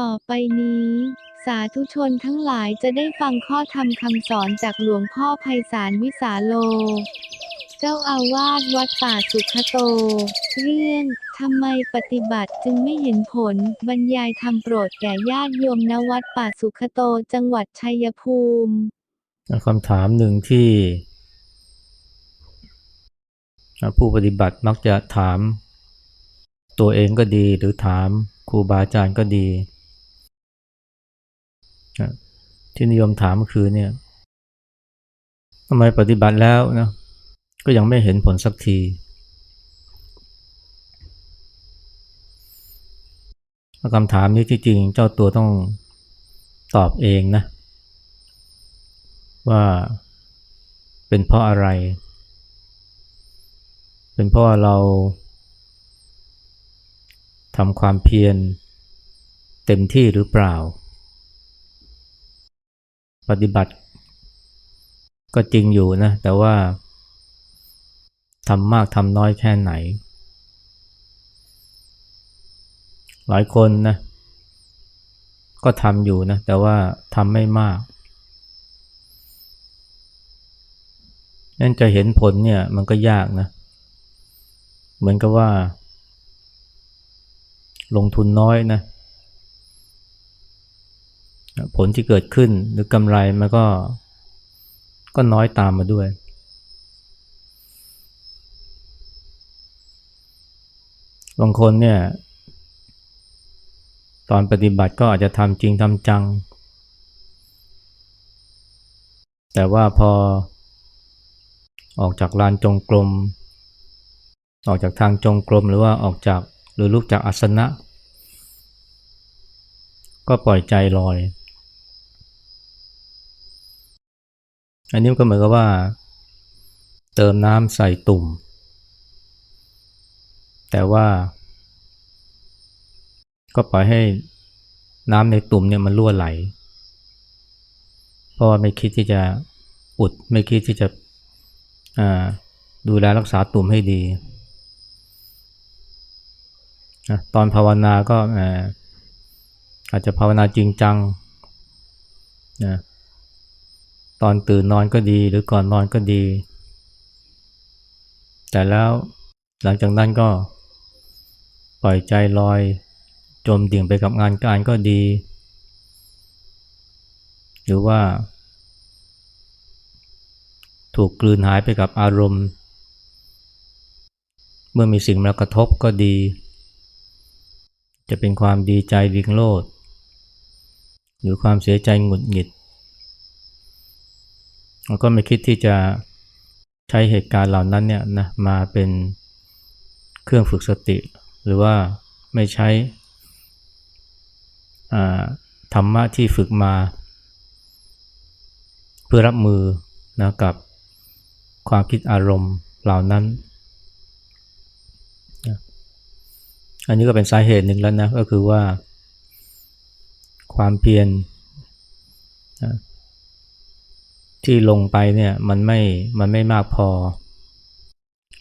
ต่อไปนี้ สาธุชนทั้งหลายจะได้ฟังข้อธรรมคำสอนจากหลวงพ่อไพศาลวิสาโล เจ้าอาวาสวัดป่าสุขโต เรื่องทำไมปฏิบัติจึงไม่เห็นผล บรรยายธรรมโปรดแก่ญาติโยมณวัดป่าสุขโตจังหวัดชัยภูมิคำถามหนึ่งที่ ผู้ปฏิบัติมักจะถาม ตัวเองก็ดีหรือถามครูบาอาจารย์ก็ดี ที่นิยมถามก็คือเนี่ยทำไมปฏิบัติแล้วนะก็ยังไม่เห็นผลสักที คำถามนี้ที่จริงเจ้าตัวต้องตอบเองนะ ว่าเป็นเพราะอะไร เป็นเพราะเราทำความเพียรเต็มที่หรือเปล่า ปฏิบัติก็จริงอยู่นะ แต่ว่าทำมากทำน้อยแค่ไหน หลายคนนะ ก็ทำอยู่นะ แต่ว่าทำไม่มากนั่นจะเห็นผลเนี่ยมันก็ยากนะ เหมือนกับว่า ลงทุนน้อยนะ ผลที่เกิดขึ้นหรือกำไรมันก็ก็น้อยตามมาด้วย บางคนเนี่ย ตอนปฏิบัติก็อาจจะทำจริงทำจัง แต่ว่าพอออกจากลานจงกรม ออกจากทางจงกรมหรือว่าออกจากหรือลุกจากอาสนะ ก็ปล่อยใจลอย อันนี้ก็เหมือนกับว่า เติมน้ำใส่ตุ่ม แต่ว่า ก็ปล่อยให้น้ำในตุ่มเนี่ยมันรั่วไหล เพราะว่าไม่คิดที่จะอุดไม่คิดที่จะดูแลรักษาตุ่มให้ดี ตอนภาวนาก็อาจจะภาวนาจริงจังนะ ตอนตื่นนอนก็ดีหรือก่อนนอนก็ดี แต่แล้วหลังจากนั้นก็ปล่อยใจลอย จมดิ่งไปกับงานการก็ดี หรือว่า ถูกกลืนหายไปกับอารมณ์ เมื่อมีสิ่งมากระทบก็ดี จะเป็นความดีใจวิงโลด หรือความเสียใจหงุดหงิด เราก็ไม่คิดที่จะใช้เหตุการณ์เหล่านั้นเนี่ยนะมาเป็นเครื่องฝึกสติ หรือว่าไม่ใช้ธรรมะที่ฝึกมา เพื่อรับมือนะกับความคิดอารมณ์เหล่านั้น อันนี้ก็เป็นสาเหตุหนึ่งแล้วนะก็คือว่าความเพียร ที่ลงไปเนี่ยมันไม่มันไม่มากพอ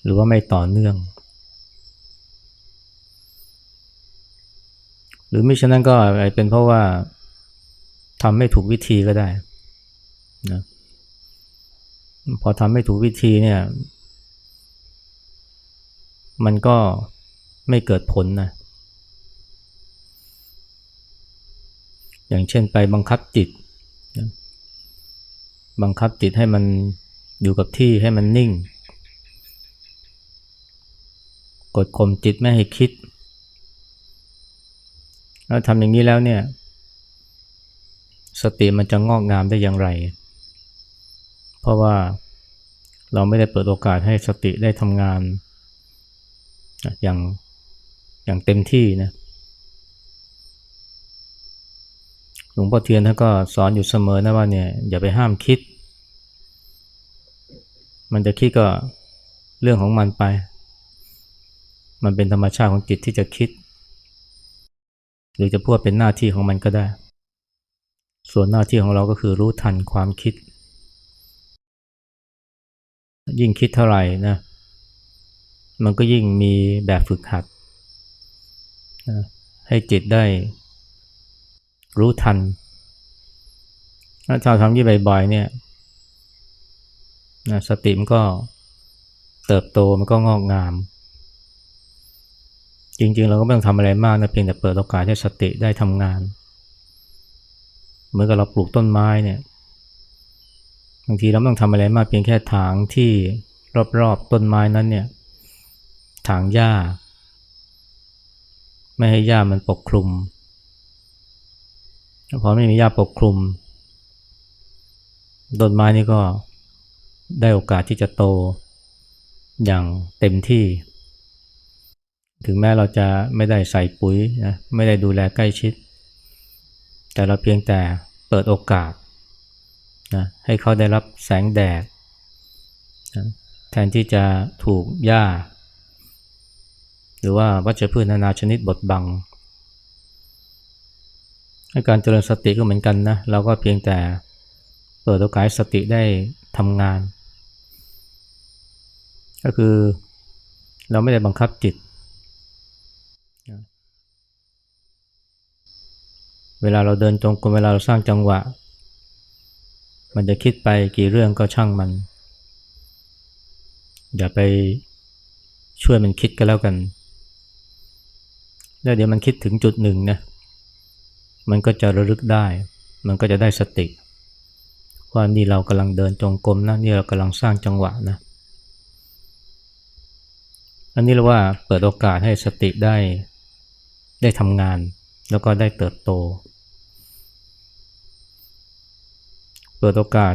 หรือว่าไม่ต่อเนื่อง หรือไมิฉะนั้นก็เป็นเพราะว่าทำไม่ถูกวิธีก็ได้นะพอทำไม่ถูกวิธีเนี่ย มันก็ไม่เกิดผลนะ อย่างเช่นไปบังคับจิต บังคับจิตให้มันอยู่กับที่ให้มันนิ่ง กดข่มจิตไม่ให้คิด แล้วทำอย่างนี้แล้วเนี่ย สติมันจะงอกงามได้อย่างไร เพราะว่าเราไม่ได้เปิดโอกาสให้สติได้ทำงาน อย่างอย่างเต็มที่นะหลวงพ่อเทียนท่านก็สอนอยู่เสมอนะว่าเนี่ยอย่าไปห้ามคิด มันจะคิดก็เรื่องของมันไป มันเป็นธรรมชาติของจิตที่จะคิด หรือจะพูดเป็นหน้าที่ของมันก็ได้ ส่วนหน้าที่ของเราก็คือรู้ทันความคิด ยิ่งคิดเท่าไหร่นะ มันก็ยิ่งมีแบบฝึกหัด ให้จิตได้รู้ทันถ้าเราทำยี่บ่อยๆเนี่ย นะสติมันก็เติบโตมันก็งอกงาม จริงๆ เราก็ไม่ต้องทำอะไรมากนะเพียงแต่เปิดโอกาสให้สติได้ทำงาน เหมือนกับเราปลูกต้นไม้เนี่ยบางทีเราไม่ต้องทำอะไรมากเพียงแค่ถางที่รอบๆต้นไม้นั้นเนี่ยถางหญ้า ไม่ให้หญ้ามันปกคลุมพอไม่มีหญ้าปกคลุมต้นไม้นี่ก็ ได้โอกาสที่จะโตอย่างเต็มที่ ถึงแม้เราจะไม่ได้ใส่ปุ๋ยนะไม่ได้ดูแลใกล้ชิด แต่เราเพียงแต่เปิดโอกาสนะให้เขาได้รับแสงแดดนะแทนที่จะถูกหญ้า หรือว่าวัชพืชนานาชนิดบดบังการเจริญสติก็เหมือนกันนะเราก็เพียงแต่เปิดโอกาสสติได้ทำงาน ก็คือเราไม่ได้บังคับจิต เวลาเราเดินจงกรมเวลาเราสร้างจังหวะ มันจะคิดไปกี่เรื่องก็ช่างมัน อย่าไปช่วยมันคิดก็แล้วกัน แล้วเดี๋ยวมันคิดถึงจุดหนึ่งนะ มันก็จะระลึกได้ มันก็จะได้สติ ว่านี่เรากำลังเดินจงกรมนะ นี่เรากำลังสร้างจังหวะนะ อันนี้เรียกว่าเปิดโอกาสให้สติได้ได้ทำงาน แล้วก็ได้เติบโต เปิดโอกาส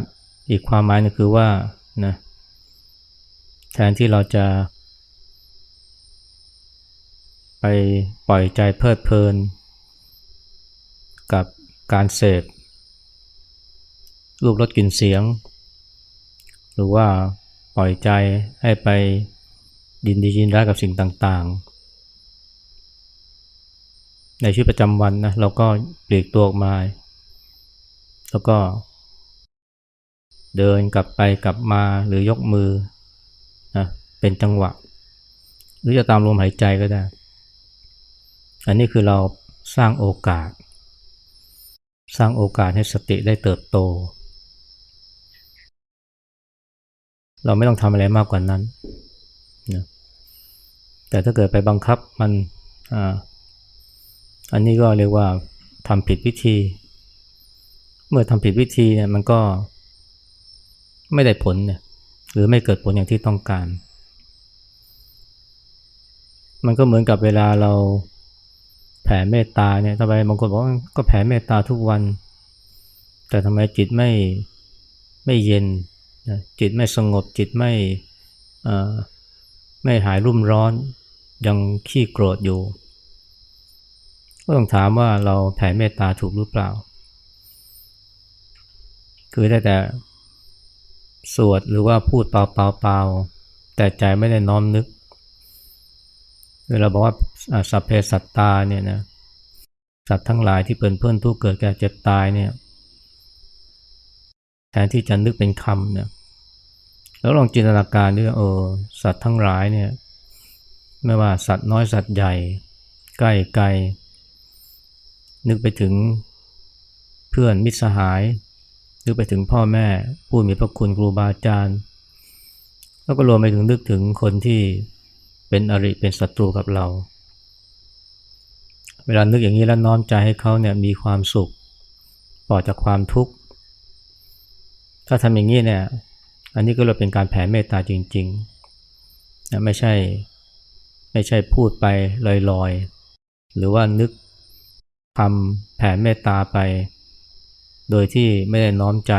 อีกความหมายนึงคือว่านะแทนที่เราจะ ไปปล่อยใจเพลิดเพลิน กับการเสพรูปรสกลิ่นเสียง หรือว่าปล่อยใจให้ไป ดินดียินร้ายกับสิ่งต่างๆ ในชีวิตประจำวันนะเราก็ปลีกตัวออกมา แล้วก็ เดินกลับไปกลับมาหรือยกมือนะเป็นจังหวะ หรือจะตามลมหายใจก็ได้ อันนี้คือเราสร้างโอกาส สร้างโอกาสให้สติได้เติบโต เราไม่ต้องทำอะไรมากกว่านั้น แต่ถ้าเกิดไปบังคับมันออันนี้ก็เรียกว่าทำผิดวิธี เมื่อทำผิดวิธีเนี่ยมันก็ไม่ได้ผลเนี่ยหรือไม่เกิดผลอย่างที่ต้องการ มันก็เหมือนกับเวลาเราแผ่เมตตาเนี่ยทำไมบางคนบอกก็แผ่เมตตาทุกวัน แต่ทำไมจิตไม่ไม่เย็นจิตไม่สงบจิตไม่ ไม่หายรุ่มร้อน ยังขี้โกรธอยู่ ก็ต้องถามว่าเราแผ่เมตตาถูกหรือเปล่า คือได้แต่สวดหรือว่าพูดเปล่าๆแต่ใจไม่ได้น้อมนึกเวลาบอกว่าสัพเพสัตตาเนี่ยนะสัตว์ทั้งหลายที่เป็นเพื่อนทุกเกิดแก่เจ็บตายเนี่ยแทนที่จะนึกเป็นคำเนี่ย แล้วลองจินตนาการด้วยเออสัตว์ทั้งหลายเนี่ยไม่ว่าสัตว์น้อยสัตว์ใหญ่ ใกล้ไกล นึกไปถึงเพื่อนมิตรสหาย นึกไปถึงพ่อแม่ผู้มีพระคุณครูบาอาจารย์ แล้วก็รวมไปถึงนึกถึงคนที่เป็นอริเป็นศัตรูกับเรา เวลานึกอย่างนี้แล้วน้อมใจให้เขาเนี่ยมีความสุขปลอดจากความทุกข์ถ้าทำอย่างนี้เนี่ย อันนี้ก็เลยเป็นการแผ่เมตตาจริงๆนะไม่ใช่ไม่ใช่พูดไปลอยๆ หรือว่านึกคำแผ่เมตตาไป โดยที่ไม่ได้น้อมใจ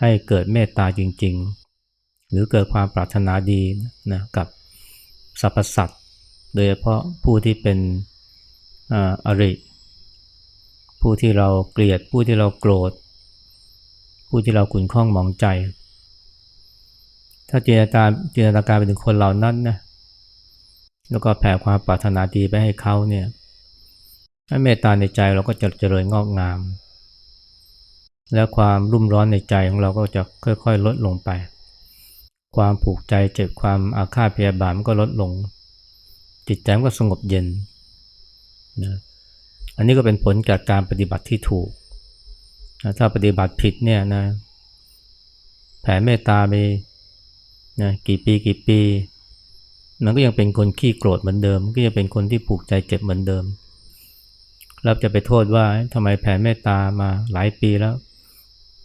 ให้เกิดเมตตาจริง ๆ หรือเกิดความปรารถนาดีนะกับสรรพสัตว์โดยเฉพาะผู้ที่เป็นอริ ผู้ที่เราเกลียด ผู้ที่เราโกรธ ผู้ที่เราขุนข้องหมองใจ ถ้าจินตนาการจินตนาการไปถึงคนเหล่านั้นนะแล้วก็แผ่ความปรารถนาดีไปให้เขาเนี่ยเมตตาในใจเราก็จะเจริญงอกงาม และความรุ่มร้อนในใจของเราก็จะค่อยๆ ลดลงไป ความผูกใจเจ็บความอาฆาตพยาบาทมันก็ลดลง จิตใจมันก็สงบเย็นนะอันนี้ก็เป็นผลจากการปฏิบัติที่ถูกนะถ้าปฏิบัติผิดเนี่ยนะแผ่เมตตาไป นะกี่ปีกี่ปี มันก็ยังเป็นคนขี้โกรธเหมือนเดิม ก็ยังเป็นคนที่ผูกใจเจ็บเหมือนเดิม เราจะไปโทษว่าทำไมแผ่เมตตามาหลายปีแล้ว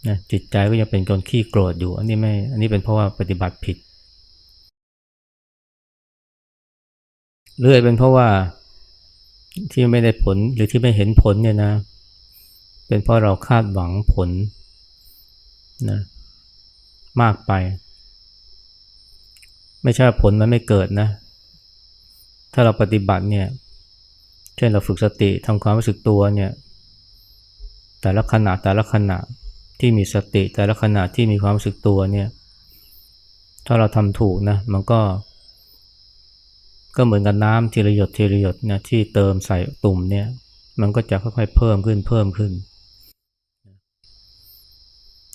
นะจิตใจก็ยังเป็นคนขี้โกรธอยู่ อันนี้ไม่ อันนี้เป็นเพราะว่าปฏิบัติผิดหรือเป็นเพราะว่าที่ไม่ได้ผลหรือที่ไม่เห็นผลเนี่ยนะ เป็นเพราะเราคาดหวังผลนะมากไป ไม่ใช่ผลมันไม่เกิดนะ ถ้าเราปฏิบัติเนี่ย เช่นเราฝึกสติทำความรู้สึกตัวเนี่ย แต่ละขณะแต่ละขณะที่มีสติแต่ละขณะที่มีความรู้สึกตัวเนี่ย ถ้าเราทำถูกนะ มันก็ ก็เหมือนกับน้ำทีละหยดทีละหยดนะที่เติมใส่ตุ่มเนี่ย มันก็จะค่อยๆเพิ่มขึ้นเพิ่มขึ้น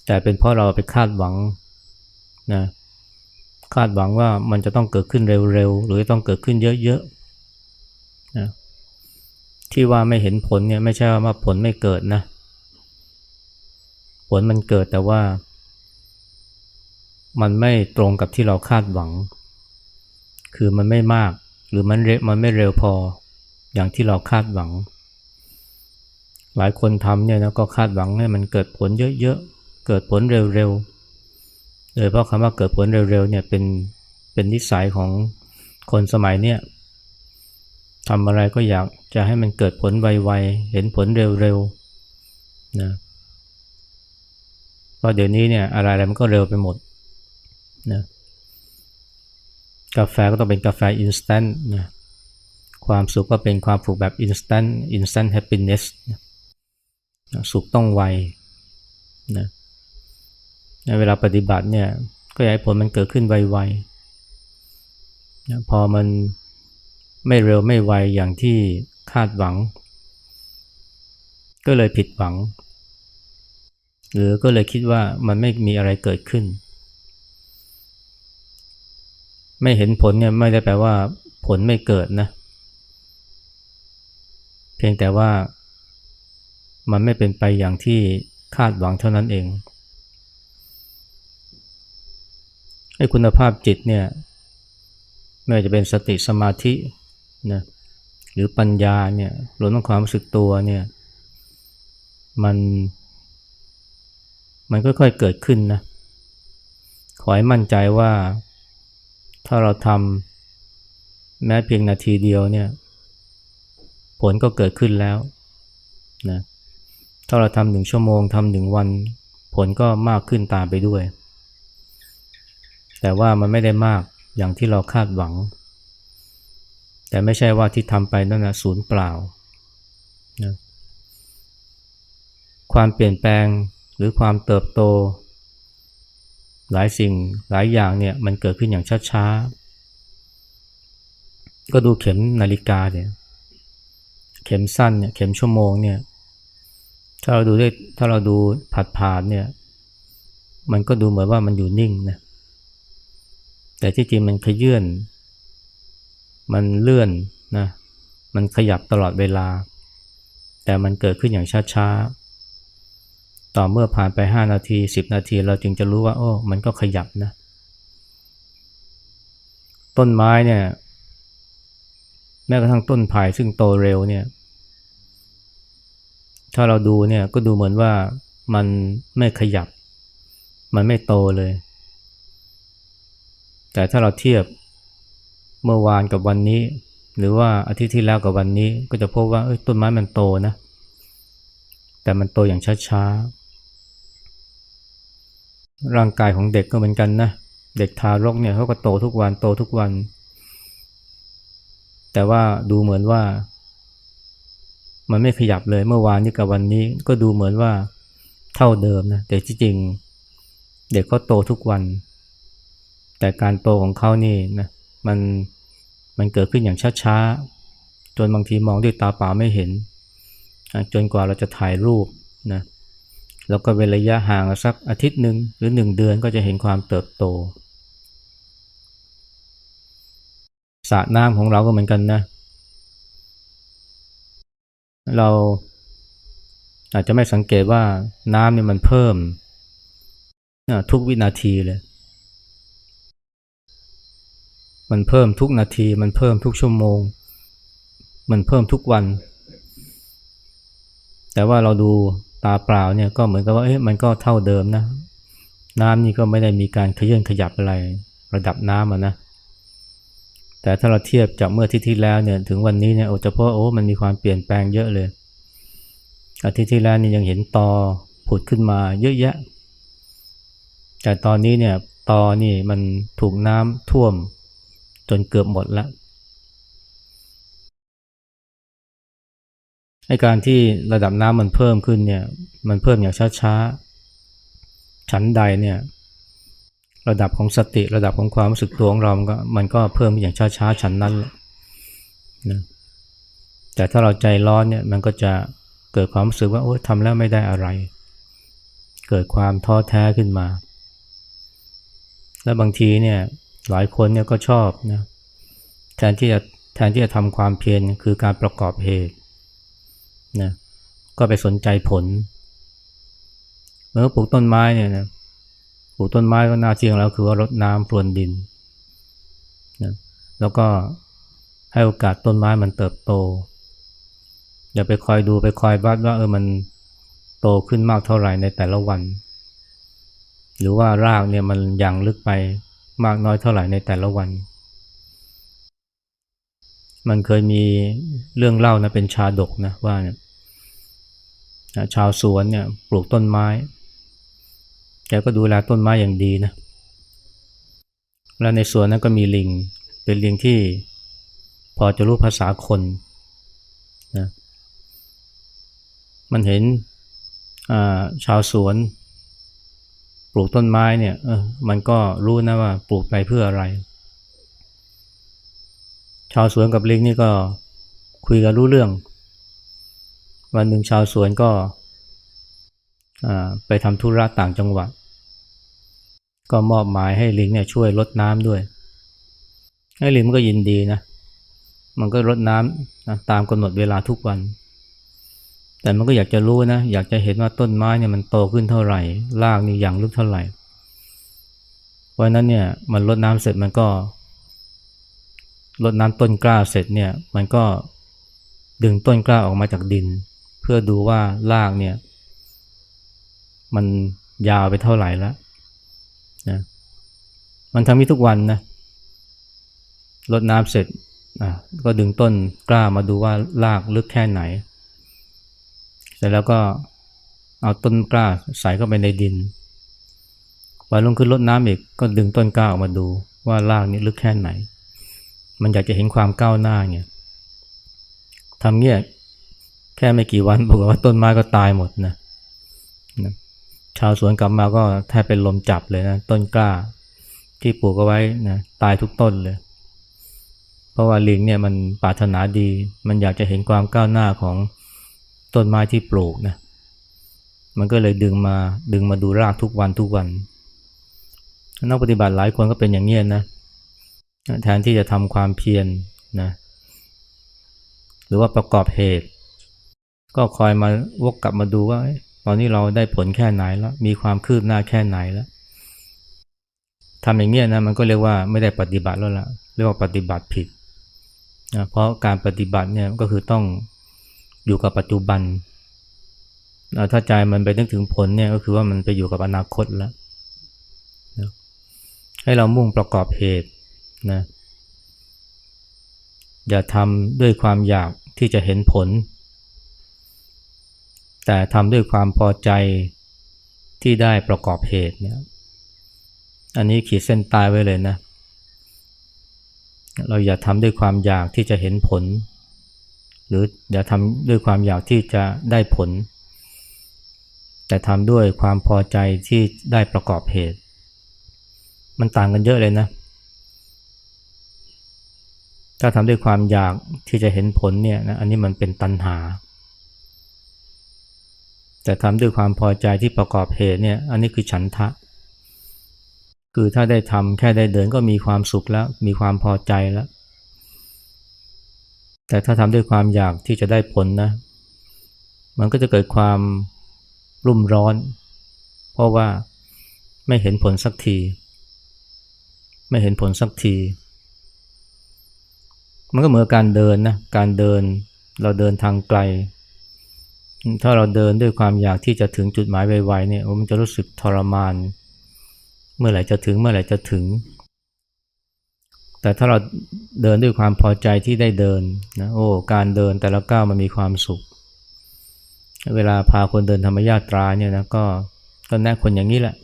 แต่เป็นเพราะเราไปคาดหวังนะ คาดหวังว่ามันจะต้องเกิดขึ้นเร็วๆ หรือต้องเกิดขึ้นเยอะๆนะที่ว่าไม่เห็นผลเนี่ยไม่ใช่ว่าผลไม่เกิดนะ ผลมันเกิดแต่ว่า มันไม่ตรงกับที่เราคาดหวัง คือมันไม่มาก หรือมันเร็วมันไม่เร็วพออย่างที่เราคาดหวัง หลายคนทำเนี่ยนะก็คาดหวังให้มันเกิดผลเยอะๆ เกิดผลเร็วๆ โดยเพราะคำว่าเกิดผลเร็วๆเนี่ยเป็นเป็นนิสัยของคนสมัยเนี่ยทำอะไรก็อยากจะให้มันเกิดผลไวๆ เห็นผลเร็วๆนะเพราะเดี๋ยวนี้เนี่ยอะไรอะไรมันก็เร็วไปหมดนะกาแฟก็ต้องเป็นกาแฟอินสแตนต์นะความสุขก็เป็นความสุขแบบอินสแตนต์อินสแตนต์แฮปปี้เนสสุขต้องไวนะ เวลาปฏิบัติเนี่ยก็อยากให้ผลมันเกิดขึ้นไวๆนะพอมันไม่เร็วไม่ไวอย่างที่คาดหวัง ก็เลยผิดหวัง หรือก็เลยคิดว่ามันไม่มีอะไรเกิดขึ้น ไม่เห็นผลเนี่ยไม่ได้แปลว่าผลไม่เกิดนะ เพียงแต่ว่ามันไม่เป็นไปอย่างที่คาดหวังเท่านั้นเอง ไอ้คุณภาพจิตเนี่ยไม่ว่าจะเป็นสติสมาธินะหรือปัญญาเนี่ยรวมทั้งความรู้สึกตัวเนี่ยมันมันค่อยๆเกิดขึ้นนะขอให้มั่นใจว่าถ้าเราทำแม้เพียงนาทีเดียวเนี่ยผลก็เกิดขึ้นแล้วนะถ้าเราทำหนึ่งชั่วโมงทำหนึ่งวัน ผลก็มากขึ้นตามไปด้วย แต่ว่ามันไม่ได้มากอย่างที่เราคาดหวัง แต่ไม่ใช่ว่าที่ทำไปนั่นนะศูนย์เปล่านะความเปลี่ยนแปลงหรือความเติบโต หลายสิ่งหลายอย่างเนี่ยมันเกิดขึ้นอย่างช้าๆ ก็ดูเข็มนาฬิกาเนี่ยเข็มสั้นเนี่ยเข็มชั่วโมงเนี่ยถ้าเราดูได้ถ้าเราดูผัดผ่านเนี่ยมันก็ดูเหมือนว่ามันอยู่นิ่งนะ แต่ที่จริงมันขยื่นมันเลื่อนนะ มันขยับตลอดเวลา แต่มันเกิดขึ้นอย่างช้าๆ ต่อเมื่อผ่านไป 5 นาที 10 นาทีเราจึงจะรู้ว่า โอ้ มันก็ขยับนะ ต้นไม้เนี่ย แม้กระทั่งต้นไผ่ซึ่งโตเร็วเนี่ย ถ้าเราดูเนี่ยก็ดูเหมือนว่ามันไม่ขยับ มันไม่โตเลย แต่ถ้าเราเทียบเมื่อวานกับวันนี้ หรือว่าอาทิตย์ที่แล้วกับวันนี้ก็จะพบว่าต้นไม้มันโตนะ แต่มันโตอย่างช้าๆ ร่างกายของเด็กก็เหมือนกันนะ เด็กทารกเนี่ยเขาก็โตทุกวันโตทุกวัน แต่ว่าดูเหมือนว่า มันไม่ขยับเลยเมื่อวานนี้กับวันนี้ก็ดูเหมือนว่าเท่าเดิมนะแต่ที่จริง เด็กเขาโตทุกวัน แต่การโตของเขานี่นะมันมันเกิดขึ้นอย่างช้าๆ จนบางทีมองด้วยตาเปล่าไม่เห็น จนกว่าเราจะถ่ายรูปนะแล้วก็เป็นระยะห่างสักอาทิตย์หนึ่งหรือหนึ่งเดือนก็จะเห็นความเติบโตสระน้ำของเราก็เหมือนกันนะ เราอาจจะไม่สังเกตว่าน้ำเนี่ยมันเพิ่มทุกวินาทีเลย มันเพิ่มทุกนาที มันเพิ่มทุกชั่วโมง มันเพิ่มทุกวัน แต่ว่าเราดูตาเปล่าเนี่ยก็เหมือนกับว่าเอ๊ะมันก็เท่าเดิมนะ น้ำนี่ก็ไม่ได้มีการขยื่นขยับอะไรระดับน้ำอะนะ แต่ถ้าเราเทียบจากเมื่ออาทิตย์ที่แล้วเนี่ยถึงวันนี้เนี่ยโอ้เฉพาะโอ้มันมีความเปลี่ยนแปลงเยอะเลยอาทิตย์ที่แล้วนี่ยังเห็นตอผุดขึ้นมาเยอะแยะ แต่ตอนนี้เนี่ยตอนี่มันถูกน้ำท่วม จนเกือบหมดแล้วไอการที่ระดับน้ำมันเพิ่มขึ้นเนี่ยมันเพิ่มอย่างช้าๆชั้นใดเนี่ยระดับของสติระดับของความรู้สึกตัวของเรา มันก็มันก็เพิ่มอย่างช้าๆชั้นนั้นแหละนะแต่ถ้าเราใจร้อนเนี่ยมันก็จะเกิดความรู้สึกว่าโอ๊ยทำแล้วไม่ได้อะไร เกิดความท้อแท้ขึ้นมา และบางทีเนี่ย หลายคนเนี่ยก็ชอบนะแทนที่จะแทนที่จะทำความเพียรคือการประกอบเหตุนะก็ไปสนใจผลเมื่อปลูกต้นไม้เนี่ยนะปลูกต้นไม้ก็น้าที่องเราคือว่ารดน้ำพรวนดินนะแล้วก็ให้โอกาสต้นไม้มันเติบโต อย่าไปคอยดูไปคอยวัดว่าเออมันโตขึ้นมากเท่าไหร่ในแต่ละวัน หรือว่ารากเนี่ยมันยังลึกไป มากน้อยเท่าไหร่ในแต่ละวัน มันเคยมีเรื่องเล่านะเป็นชาดกนะว่าเนี่ยชาวสวนเนี่ยปลูกต้นไม้ แกก็ดูแลต้นไม้อย่างดีนะ แล้วในสวนนั้นก็มีลิง เป็นลิงที่พอจะรู้ภาษาคนนะ มันเห็นชาวสวน ปลูกต้นไม้เนี่ยเออมันก็รู้นะว่าปลูกไปเพื่ออะไร ชาวสวนกับลิงนี่ก็คุยกันรู้เรื่อง วันหนึ่งชาวสวนก็ไปทำธุระต่างจังหวัด ก็มอบหมายให้ลิงเนี่ยช่วยรดน้ำด้วย ให้ลิงมันก็ยินดีนะ มันก็รดน้ำนะตามกำหนดเวลาทุกวัน แต่มันก็อยากจะรู้นะ อยากจะเห็นว่าต้นไม้เนี่ยมันโตขึ้นเท่าไหร่รากนี่อย่างลึกเท่าไหร่ เพราะนั้นเนี่ยมันรดน้ำเสร็จมันก็รดน้ำต้นกล้าเสร็จเนี่ยมันก็ดึงต้นกล้าออกมาจากดิน เพื่อดูว่ารากเนี่ย มันยาวไปเท่าไหร่แล้วนะมันทำนี้ทุกวันนะรดน้ำเสร็จอะก็ดึงต้นกล้ามาดูว่ารากลึกแค่ไหน ร็จแล้วก็เอาต้นกล้าใส่เข้าไปในดินวันลงขึ้นรดน้ำอีกก็ดึงต้นกล้าออกมาดูว่ารากนี้ลึกแค่ไหน มันอยากจะเห็นความก้าวหน้าไงทำเงี้ยแค่ไม่กี่วันบอกว่าต้นไม้ก็ตายหมดนะนะชาวสวนกลับมาก็แทบเป็นลมจับเลยนะต้นกล้า ที่ปลูกเอาไว้นะตายทุกต้นเลย เพราะว่าลิงเนี่ยมันปรารถนาดี มันอยากจะเห็นความก้าวหน้าของ ต้นไม้ที่ปลูกนะมันก็เลยดึงมาดึงมาดูรากทุกวันทุกวันนักปฏิบัติหลายคนก็เป็นอย่างนี้ยนะแทนที่จะทำความเพียรนนะหรือว่าประกอบเหตุ ก็คอยมาวกกลับมาดูว่า ตอนนี้เราได้ผลแค่ไหนแล้ว มีความคืบหน้าแค่ไหนแล้วทำอย่างเงี้ยนะมันก็เรียกว่าไม่ได้ปฏิบัติแล้วล่ะเรียกว่าปฏิบัติผิดนะเพราะการปฏิบัติเนี่ยก็คือต้อง อยู่กับปัจจุบัน ถ้าใจมันไปนึกถึงผลเนี่ยก็คือว่ามันไปอยู่กับอนาคตแล้วนะให้เรามุ่งประกอบเหตุนะอย่าทำด้วยความอยากที่จะเห็นผล แต่ทำด้วยความพอใจที่ได้ประกอบเหตุเนี่ยอันนี้ขีดเส้นตายไว้เลยนะ เราอย่าทำด้วยความอยากที่จะเห็นผล หรืออย่าทำด้วยความอยากที่จะได้ผล แต่ทำด้วยความพอใจที่ได้ประกอบเหตุ มันต่างกันเยอะเลยนะ ถ้าทำด้วยความอยากที่จะเห็นผลเนี่ยนะอันนี้มันเป็นตัณหา แต่ทำด้วยความพอใจที่ประกอบเหตุเนี่ยอันนี้คือฉันทะ คือถ้าได้ทำแค่ได้เดินก็มีความสุขแล้ว มีความพอใจแล้ว แต่ถ้าทำด้วยความอยากที่จะได้ผลนะ มันก็จะเกิดความรุ่มร้อน เพราะว่าไม่เห็นผลสักที ไม่เห็นผลสักที มันก็เหมือนการเดินนะ การเดินเราเดินทางไกล ถ้าเราเดินด้วยความอยากที่จะถึงจุดหมายไวๆเนี่ย มันจะรู้สึกทรมาน เมื่อไหร่จะถึง เมื่อไหร่จะถึง แต่ถ้าเราเดินด้วยความพอใจที่ได้เดินนะโอ้การเดินแต่ละก้าวมันมีความสุข เวลาพาคนเดินธรรมญาตราเนี่ยนะก็ก็แนะคนอย่างนี้แหละ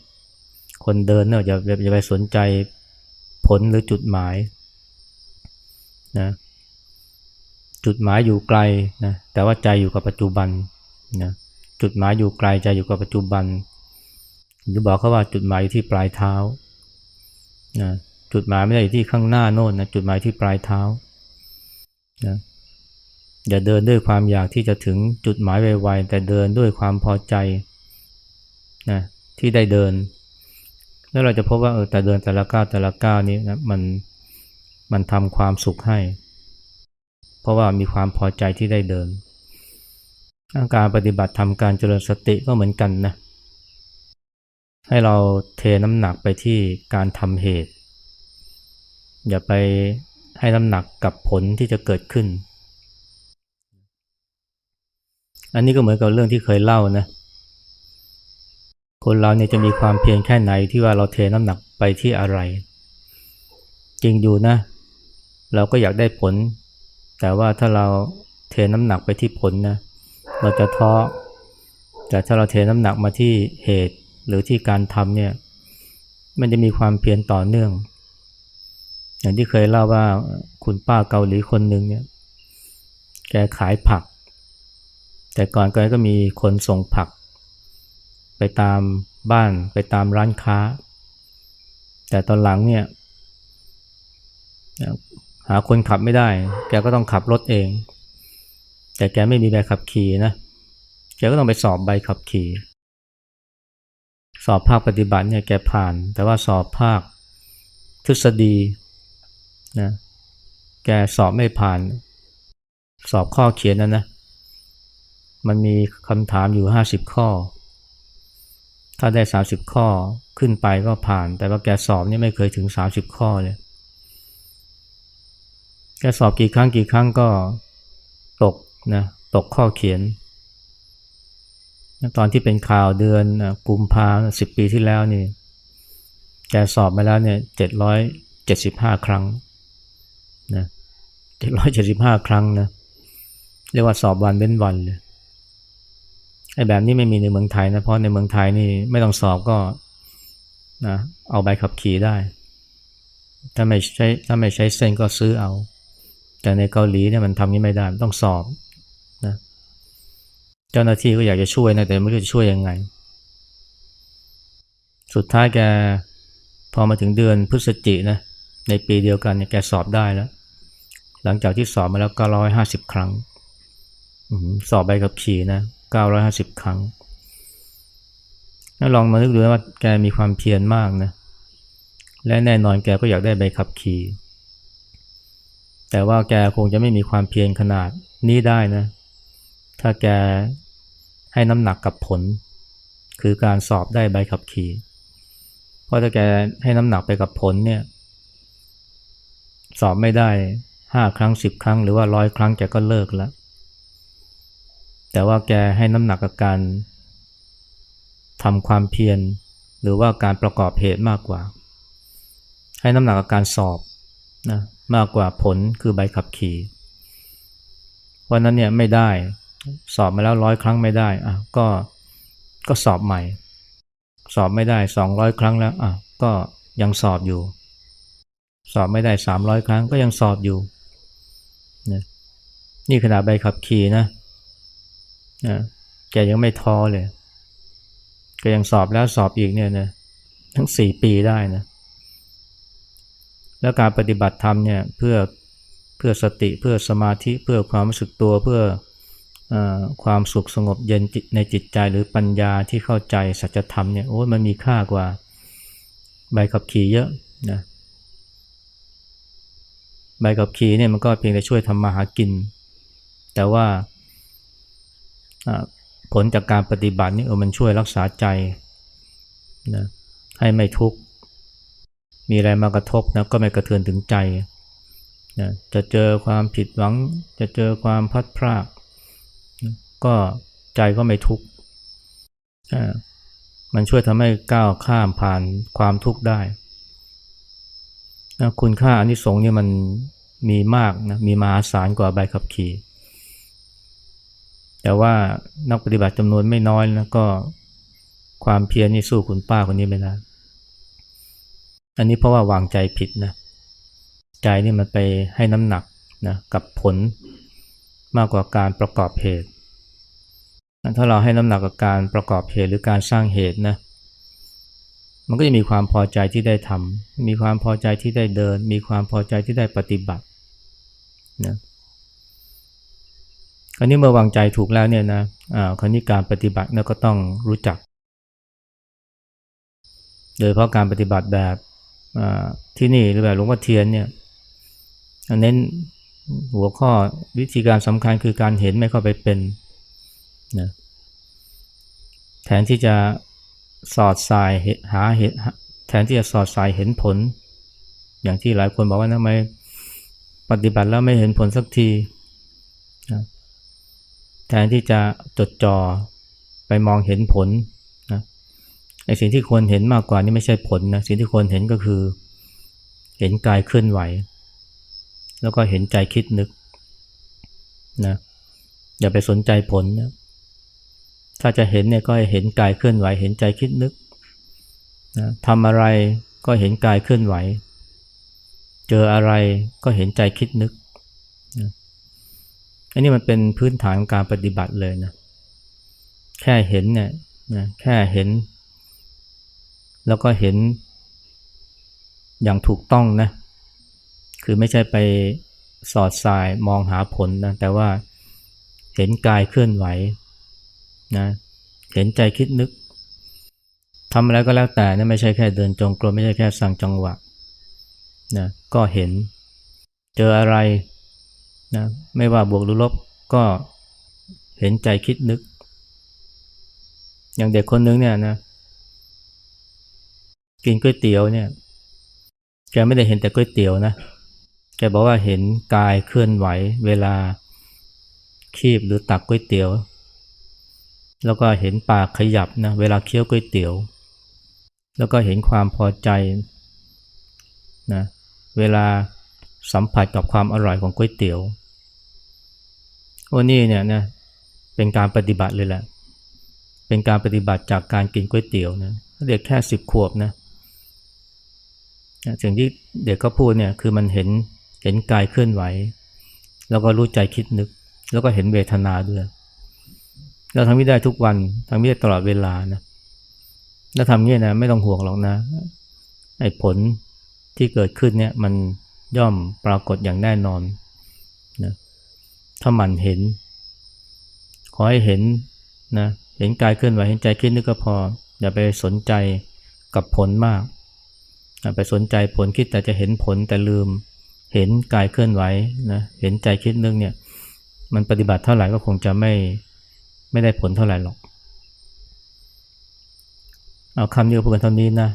คนเดินเนี่ยอย่าอย่าไปสนใจผลหรือจุดหมายนะจุดหมายอยู่ไกลนะแต่ว่าใจอยู่กับปัจจุบันนะจุดหมายอยู่ไกลใจอยู่กับปัจจุบันหรือบอกเขาว่าจุดหมายอยู่ที่ปลายเท้านะ จุดหมายไม่ได้อยู่ที่ข้างหน้าโน่นนะจุดหมายที่ปลายเท้านะอย่าเดินด้วยความอยากที่จะถึงจุดหมายไวๆแต่เดินด้วยความพอใจนะที่ได้เดิน แล้วเราจะพบว่าเออแต่เดินแต่ละก้าวแต่ละก้าวนี้นะมันมันทำความสุขให้ เพราะว่ามีความพอใจที่ได้เดินการปฏิบัติทำการเจริญสติก็เหมือนกันนะ ให้เราเทน้ำหนักไปที่การทำเหตุ อย่าไปให้น้ำหนักกับผลที่จะเกิดขึ้น อันนี้ก็เหมือนกับเรื่องที่เคยเล่านะ คนเราเนี่ยจะมีความเพียรแค่ไหนที่ว่าเราเทน้ำหนักไปที่อะไร จริงอยู่นะ เราก็อยากได้ผล แต่ว่าถ้าเราเทน้ำหนักไปที่ผลนะ เราจะท้อ แต่ถ้าเราเทน้ำหนักมาที่เหตุหรือที่การทำเนี่ย มันจะมีความเพียรต่อเนื่อง อย่างที่เคยเล่าว่าคุณป้าเกาหลีคนหนึ่งเนี่ย แกขายผัก แต่ก่อนแกก็มีคนส่งผัก ไปตามบ้านไปตามร้านค้า แต่ตอนหลังเนี่ย หาคนขับไม่ได้ แกก็ต้องขับรถเอง แต่แกไม่มีใบขับขี่นะ แกก็ต้องไปสอบใบขับขี่ สอบภาคปฏิบัติเนี่ยแกผ่าน แต่ว่าสอบภาคทฤษฎี นะแกสอบไม่ผ่าน สอบข้อเขียนนะนะ มันมีคำถามอยู่ห้าสิบข้อ ถ้าได้สามสิบข้อขึ้นไปก็ผ่าน แต่ว่าแกสอบนี่ไม่เคยถึงสามสิบข้อเลย แกสอบกี่ครั้งกี่ครั้งก็ตกนะตกข้อเขียน ตอนที่เป็นข่าวเดือนกุมภาสิบปีที่แล้วนี่แกสอบมาแล้วเนี่ยเจ็ดร้อยเจ็ดสิบห้าครั้ง นะเจ็ดร้อยเจ็ดสิบห้าครั้งนะ เรียกว่าสอบวันเว้นวันเลยไอ้แบบนี้ไม่มีในเมืองไทยนะ เพราะในเมืองไทยนี่ไม่ต้องสอบก็นะเอาใบขับขี่ได้ ถ้าไม่ใช้ถ้าไม่ใช้เส้นก็ซื้อเอา แต่ในเกาหลีเนี่ยมันทำนี้ไม่ได้ต้องสอบนะเจ้าหน้าที่ก็อยากจะช่วยนะแต่ไม่รู้จะช่วยยังไง สุดท้ายแกพอมาถึงเดือนพฤศจิกนะในปีเดียวกันเนี่ยแกสอบได้แล้ว หลังจากที่สอบมาแล้ว 950 ครั้ง สอบใบขับขี่นะ 950 ครั้งแล้วลองมานึกดูว่าแกมีความเพียรมากนะ และแน่นอนแกก็อยากได้ใบขับขี่ แต่ว่าแกคงจะไม่มีความเพียรขนาดนี้ได้นะ ถ้าแกให้น้ำหนักกับผล คือการสอบได้ใบขับขี่ เพราะถ้าแกให้น้ำหนักไปกับผลเนี่ย สอบไม่ได้ ห้าครั้งสิบครั้งหรือว่าร้อยครั้งแกก็เลิกแล้ว แต่ว่าแกให้น้ำหนักกับการทำความเพียรหรือว่าการประกอบเหตุมากกว่า ให้น้ำหนักกับการสอบนะมากกว่าผลคือใบขับขี่ วันนั้นเนี่ยไม่ได้สอบมาแล้วร้อยครั้งไม่ได้อะก็ก็สอบใหม่ สอบไม่ได้สองร้อยครั้งแล้วอะก็ยังสอบอยู่ สอบไม่ได้สามร้อยครั้งก็ยังสอบอยู่ นะนี่ขนาดใบขับขี่นะนะแกยังไม่ท้อเลยแกยังสอบแล้วสอบอีกเนี่ยนะทั้งสี่ปีได้นะแล้วการปฏิบัติธรรมเนี่ยเพื่อเพื่อสติเพื่อสมาธิเพื่อความรู้สึกตัวเพื่ออความสุขสงบเย็นในจิตใจหรือปัญญาที่เข้าใจสัจธรรมเนี่ยโอ้มันมีค่ากว่าใบขับขี่เยอะนะ ใบขับขี่เนี่ยมันก็เพียงแต่ช่วยทำมาหากิน แต่ว่าผลจากการปฏิบัตินี่เออมันช่วยรักษาใจนะให้ไม่ทุกข์ มีอะไรมากระทบนะก็ไม่กระเทือนถึงใจนะจะเจอความผิดหวัง จะเจอความพัดพรากนะก็ใจก็ไม่ทุกข์มันช่วยทำให้ก้าวข้ามผ่านความทุกข์ได้ นะคุณค่าอนิสงส์เนี่ยมันมีมากนะมีมหาศาลกว่าใบขับขี่ แต่ว่านักปฏิบัติจำนวนไม่น้อยนะก็ความเพียรนี่สู้คุณป้าคนนี้ไม่ได้อันนี้เพราะว่าวางใจผิดนะใจนี่มันไปให้น้ำหนักนะกับผลมากกว่าการประกอบเหตุ ถ้าเราให้น้ำหนักกับการประกอบเหตุหรือการสร้างเหตุนะ มันก็จะมีความพอใจที่ได้ทำมีความพอใจที่ได้เดิน มีความพอใจที่ได้ปฏิบัตินะคราวนี้เมื่อวางใจถูกแล้วเนี่ยนะอ่าคราวนี้การปฏิบัติเนี่ยก็ต้องรู้จัก โดยเพราะการปฏิบัติแบบที่นี่หรือแบบหลวงพ่อเทียนเนี่ยเน้นหัวข้อวิธีการสำคัญคือการเห็นไม่เข้าไปเป็นนะแทนที่จะ สอดสายหาเหตุแทนที่จะสอดสายเห็นผล อย่างที่หลายคนบอกว่าทำไมปฏิบัติแล้วไม่เห็นผลสักทีนะแทนที่จะจดจ่อไปมองเห็นผลนะไอสิ่งที่ควรเห็นมากกว่านี่ไม่ใช่ผลนะสิ่งที่ควรเห็นก็คือ เห็นกายเคลื่อนไหว แล้วก็เห็นใจคิดนึกนะอย่าไปสนใจผลนะ ถ้าจะเห็นเนี่ยก็เห็นกายเคลื่อนไหว เห็นใจคิดนึกนะทำอะไรก็เห็นกายเคลื่อนไหว เจออะไรก็เห็นใจคิดนึกนะอันนี้มันเป็นพื้นฐานของการปฏิบัติเลยนะ แค่เห็นเนี่ยนะแค่เห็น แล้วก็เห็นอย่างถูกต้องนะ คือไม่ใช่ไปสอดสายมองหาผลนะ แต่ว่าเห็นกายเคลื่อนไหว นะเห็นใจคิดนึกทำอะไรก็แล้วแต่นะไม่ใช่แค่เดินจงกรมไม่ใช่แค่สั่งจังหวะนะก็เห็นเจออะไรนะไม่ว่าบวกหรือลบก็เห็นใจคิดนึก อย่างเด็กคนนึงเนี่ยนะกินก๋วยเตี๋ยวเนี่ยแกไม่ได้เห็นแต่ก๋วยเตี๋ยวนะแกบอกว่าเห็นกายเคลื่อนไหว เวลาคีบหรือตักก๋วยเตี๋ยว แล้วก็เห็นปากขยับนะเวลาเคี้ยวก๋วยเตี๋ยว แล้วก็เห็นความพอใจนะเวลาสัมผัสกับความอร่อยของก๋วยเตี๋ยววันนี้เนี่ยนะเป็นการปฏิบัติเลยแหละ เป็นการปฏิบัติจากการกินก๋วยเตี๋ยวนะเด็กแค่สิบขวบนะสิ่งที่เด็กก็พูดเนี่ยคือมันเห็นเห็นกายเคลื่อนไหว แล้วก็รู้ใจคิดนึก แล้วก็เห็นเวทนาด้วย เราทำไม่ได้ทุกวันทำไม่ได้ตลอดเวลานะแล้วทำเงี้ยนะไม่ต้องห่วงหรอกนะไอ้ผลที่เกิดขึ้นเนี่ยมันย่อมปรากฏอย่างแน่นอนนะถ้ามันเห็น ขอให้เห็นนะเห็นกายเคลื่อนไหวเห็นใจคิดนึกก็พอ อย่าไปสนใจกับผลมากอย่าไปสนใจผลคิดแต่จะเห็นผลแต่ลืม เห็นกายเคลื่อนไหวนะเห็นใจคิดนึกเนี่ย มันปฏิบัติเท่าไหร่ก็คงจะไม่ ไม่ได้ผลเท่าไหร่หรอก เอาคำเดียวพูดกันเท่านี้นะ